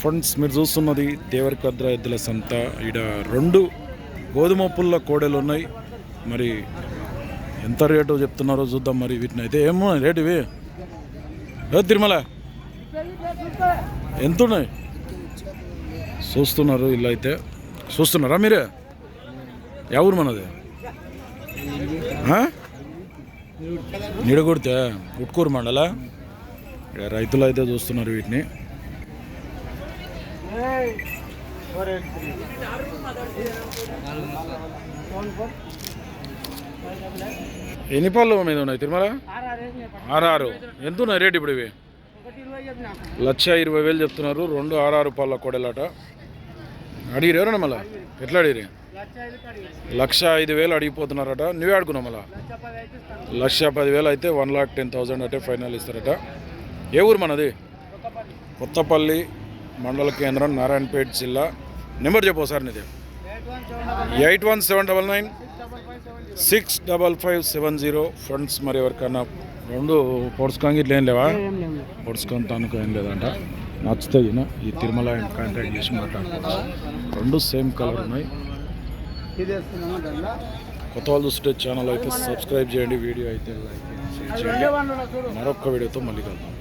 Friends మీరు చూస్తున్నది దేవరకద్ర ఎద్దుల సంత. ఈడ రెండు గోధుమ పుల్ల కోడెలు ఉన్నాయి. మరి ఎంత రేటు చెప్తున్నారో చూద్దాం మరి వీటిని అయితే. ఏమో రేటు ఇవి? ఏ తిరుమల. ఎంత ఉన్నాయి చూస్తున్నారు ఇల్లు అయితే. చూస్తున్నారా మీరే? ఎవరు మనది? నిడగొడితే? ఉట్కూరు మండల? రైతులు అయితే చూస్తున్నారు వీటిని. ఎన్ని పళ్ళు మీద ఉన్నాయి తిరుమల? ఆర్ఆర్ ఎంత ఉన్నాయి రేట్ ఇప్పుడు ఇవి? లక్ష ఇరవై వేలు చెప్తున్నారు రెండు ఆరారు పళ్ళ కొడలాట. అడిగిరు ఎవరన్నా మళ్ళా? ఎట్లా అడిగిరి లక్ష ఐదు వేలు అడిగిపోతున్నారట. నువ్వే ఆడుకున్నావు మళ్ళా? లక్ష పదివేలు అయితే వన్ లాక్ టెన్ థౌజండ్ అంటే ఫైనల్ ఇస్తారట. ఏ ఊరు మనది? కొత్తపల్లి. మండల కేంద్రం నారాయణపేట జిల్లా. నెంబర్ చెప్పు సార్ నీది. Eight one seven double nine six double five seven zero. Friends మరి ఎవరికన్నా రెండు పొడుచుకొని ఇట్లా ఏం లేవా? పొడుచుకొని తనకు ఏం లేదంట. నచ్చితే ఈయన ఈ తిరుమల కాంటాక్ట్ చేసి మాట్లాడుకోవచ్చు. రెండు సేమ్ కలర్ ఉన్నాయి. కొత్త వాళ్ళు చూస్తుంటే ఛానల్ అయితే సబ్స్క్రైబ్ చేయండి. వీడియో అయితే లైక్ చేయండి. మరొక వీడియోతో మళ్ళీ కలుద్దాం.